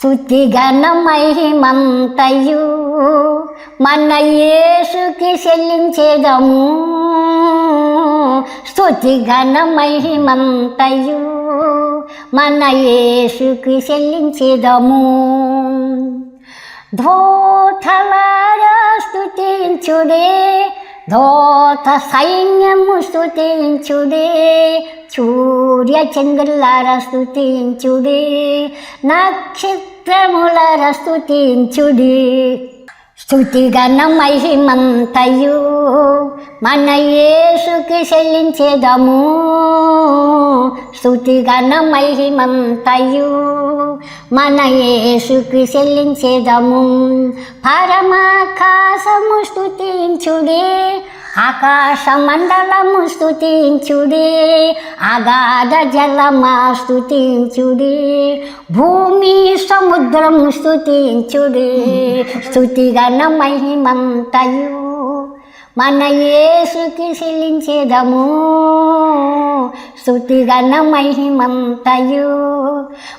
స్తుతిగణ మహిమంతయు మన యేసుకి చెల్లించేదము. స్తుతిగణ మహిమంతయు మన యేసుకి చెల్లించేదము స్తుట్టించుడే ధో ధోత సైన్యము స్థుతించుడే సూర్య చంద్రులారా స్థుతించుడే నక్షత్రములారా స్థుతించుడే స్థుతిగణ మహిమంతయు మన యేసుకి చెల్లించేదము. స్థుతిగణ మహిమంతయు మన యేసుకి చెల్లించేదము. పరమాకాశము స్థుతించుడే ఆకాశ మండలము స్థుతించుడే అగాధ జలమా స్థుతించుడే భూమి సముద్రము స్థుతించుడే స్థుతిగణ మహిమంతయు. మన యేసుకి శిలించేదము స్థుతిగణ మహిమంతయు.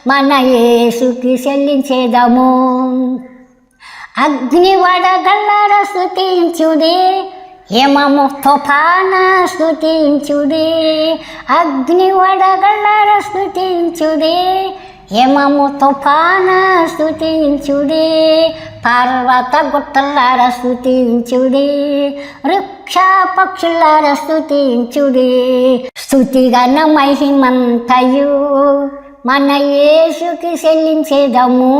మన యేసుకి చెల్లించేదము అగ్ని వడగల్లర స్థుతించుడే హిమము తుఫాన స్థుతించుడే అగ్ని వడగళ్ళర స్థుతించుడే హిమము తుఫాన స్థుతించుడే పర్వత గుట్టలార స్థుతించుడే వృక్ష పక్షులార స్థుతించుడే స్థుతిగన మహిమంతయు మన యేసుకి చెల్లించేదము.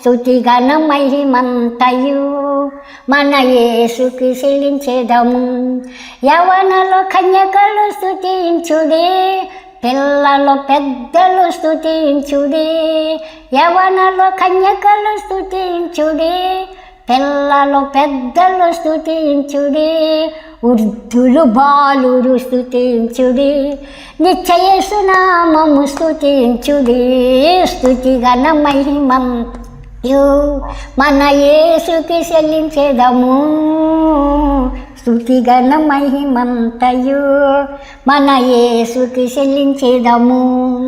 స్థుతిగన మహిమంతయు మన యేసుకి చెల్లించేదము యవనలో కన్యకలు స్థుతించుడి పిల్లలు పెద్దలు స్థుతించుడి యవనలు కన్యకలు స్థుతించుడి పిల్లలు పెద్దలు స్థుతించుడే వృద్ధులు బాలురు స్థుతించుడి నిశ్చయసునామము స్థుతించుడి స్థుతిగణ మహిమం మన యేసుకి చెల్లించేదము. స్థుతిగణ మహిమంతయు. మన యేసుకి చెల్లించేదము.